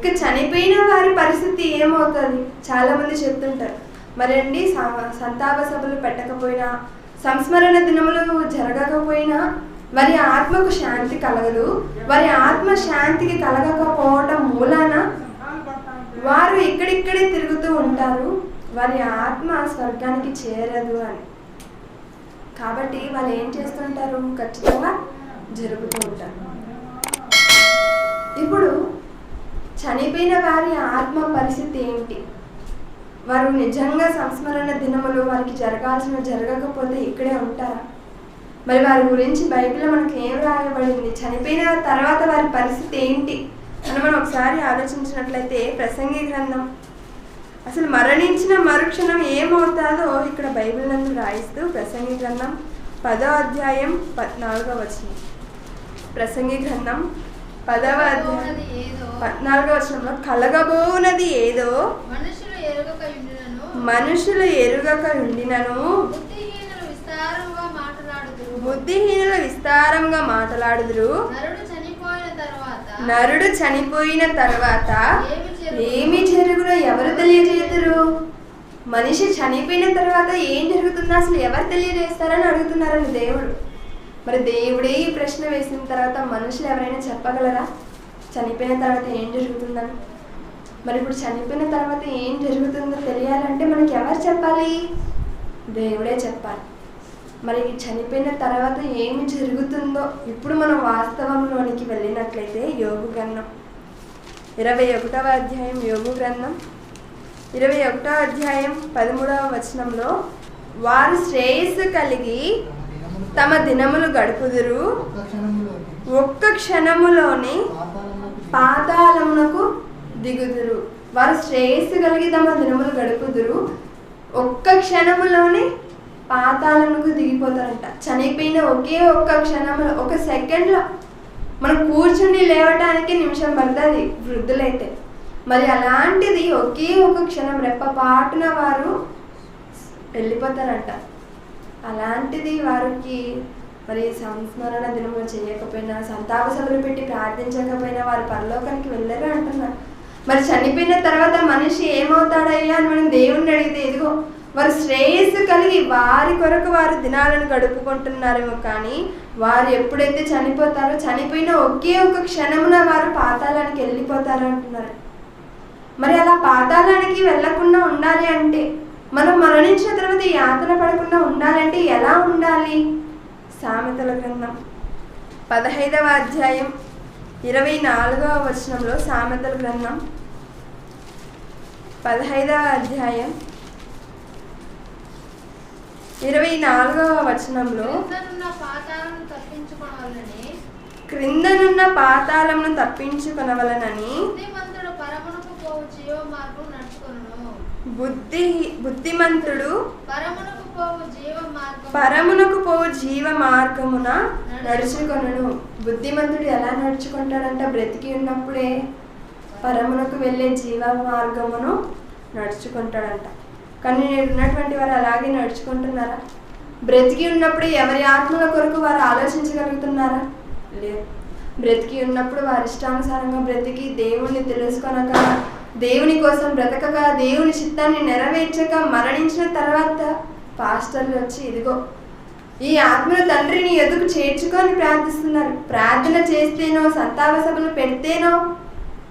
ఇక చనిపోయిన వారి పరిస్థితి ఏమవుతుంది? చాలా మంది చెప్తుంటారు. మరండి స- సంతాప సభలు పెట్టకపోయినా సంస్మరణ దినములు జరగకపోయినా వారి ఆత్మకు శాంతి కలగదు. వారి ఆత్మ శాంతికి కలగకపోవడం మూలాన వారు ఇక్కడిక్కడే తిరుగుతూ ఉంటారు. వారి ఆత్మ స్వర్గానికి చేరదు అని. కాబట్టి వాళ్ళు ఏం చేస్తుంటారు? ఖచ్చితంగా జరుగుతూ ఉంటారు. ఇప్పుడు చనిపోయిన వారి ఆత్మ పరిస్థితి ఏంటి? వారు నిజంగా సంస్మరణ దినములు వారికి జరగాల్సిన జరగకపోతే ఇక్కడే ఉంటారా? మరి వారి గురించి బైబిల్లో మనకు ఏం రాయబడింది? చనిపోయిన తర్వాత వారి పరిస్థితి ఏంటి? అని మనం ఒకసారి ఆలోచించినట్లయితే ప్రసంగి గ్రంథం అసలు మరణించిన మరుక్షణం ఏమవుతాదో ఇక్కడ బైబిల్ నందు రాయిస్తూ ప్రసంగి గ్రంథం పదో అధ్యాయం పద్నాలుగో వచనం. ప్రసంగి గ్రంథం పదవ కలగబోనది ఏదో. పద్నాలుగో వచనంలో కలగబోనది ఏదో. మనుషులు ఎరుగక ఉండునను. బుద్ధిహీనులు విస్తారంగా మాట్లాడుదురు. నరుడు చనిపోయిన తర్వాత? ఏమి జరుగునో? ఎవరు తెలియజేతురు మనిషి చనిపోయిన తర్వాత ఏం జరుగుతుందో అసలు ఎవరు తెలియజేస్తారని అడుగుతున్నారని దేవుడు. మరి దేవుడే ఈ ప్రశ్న వేసిన తర్వాత మనుషులు ఎవరైనా చెప్పగలరా? చనిపోయిన తర్వాత ఏం జరుగుతుందని? మరి ఇప్పుడు చనిపోయిన తర్వాత ఏం జరుగుతుందో తెలియాలంటే మనకి ఎవరు చెప్పాలి? దేవుడే చెప్పాలి. మరి చనిపోయిన తర్వాత ఏమి జరుగుతుందో ఇప్పుడు మనం వాస్తవంలోనికి వెళ్ళినట్లయితే యోగు గ్రంథం. ఇరవై ఒకటవ అధ్యాయం యోగు గ్రంథం. ఇరవై ఒకటవ అధ్యాయం పదమూడవ వచనంలో వారు శ్రేయస్సు కలిగి తమ దినములు గడుపుదురు. ఒక్క క్షణములోని పాతాళమునకు దిగుదురు. వారు శ్రేయస్సు కలిగి తమ దినములు గడుపుదురు. ఒక్క క్షణములోనే పాతాళమునకు దిగిపోతారంట. చనిపోయిన ఒకే ఒక్క క్షణంలో ఒక సెకండ్లో మనం కూర్చుని లేవటానికి నిమిషం పడుతుంది వృద్ధులైతే. మరి అలాంటిది ఒకే ఒక క్షణం రెప్పపాటున వారు వెళ్ళిపోతారంట. అలాంటిది వారికి మరి సంస్మరణ దినము చేయకపోయినా సంతాప సభలు పెట్టి ప్రార్థించకపోయినా వారు పరలోకానికి వెళ్ళరు అంటున్నారు. మరి చనిపోయిన తర్వాత మనిషి ఏమవుతాడయ్యా అని మనం దేవుణ్ణి అడిగితే ఇదిగో వారు శ్రేయస్సు కలిగి వారి కొరకు వారు దినాలను గడుపుకుంటున్నారేమో కానీ వారు ఎప్పుడైతే చనిపోతారో చనిపోయిన ఒకే ఒక క్షణమున వారు పాతాళానికి వెళ్ళిపోతారు అంటున్నారు. మరి అలా పాతాళానికి వెళ్ళకుండా ఉండాలి అంటే మనం మరణించిన తర్వాత యాతన పడకుండా ఉండాలంటే ఎలా ఉండాలి? సామెతల గ్రంథం. పదహైదవ అధ్యాయం ఇరవై నాలుగవ వచనంలో సామెతల గ్రంథం. పదహైదవ అధ్యాయం ఇరవై నాలుగవ వచనంలో క్రిందనున్న పాతాలను పాతాళమును తప్పించుకొనవలనని బుద్ధి బుద్ధిమంతుడు పరమునకు పోవు జీవ మార్గమున నడుచుకొనును. బుద్ధిమంతుడు ఎలా నడుచుకుంటాడంట బ్రతికి ఉన్నప్పుడే పరమునకు వెళ్ళే జీవ మార్గమును నడుచుకుంటాడంట. కానీ నేడు ఉన్నటువంటి వారు అలాగే నడుచుకుంటున్నారా? బ్రతికి ఉన్నప్పుడు ఎవరి ఆత్మల కొరకు వారు ఆలోచించగలుగుతున్నారా? లేదు. బ్రతికి ఉన్నప్పుడు వారి ఇష్టానుసారంగా బ్రతికి దేవుణ్ణి తెలుసుకొనక దేవుని కోసం బ్రతకక దేవుని చిత్తాన్ని నెరవేర్చక మరణించిన తర్వాత పాస్టర్లు వచ్చి ఇదిగో ఈ ఆత్మను తండ్రిని ఎదుగు చేర్చుకొని ప్రార్థిస్తున్నారు. ప్రార్థన చేస్తేనో సంతాప సభలు పెడితేనో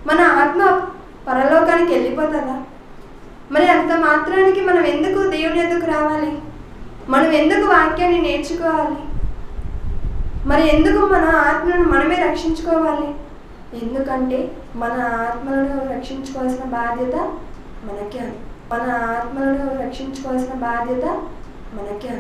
మన ఆత్మ పరలోకానికి వెళ్ళిపోతుందా? మరి అంత మాత్రానికి మనం ఎందుకు దేవుని ఎందుకు రావాలి? మనం ఎందుకు వాక్యాన్ని నేర్చుకోవాలి? మరి ఎందుకు మన ఆత్మలను మనమే రక్షించుకోవాలి? ఎందుకంటే మన ఆత్మలను రక్షించుకోవాల్సిన బాధ్యత మనకే మన ఆత్మలను రక్షించుకోవాల్సిన బాధ్యత మనకే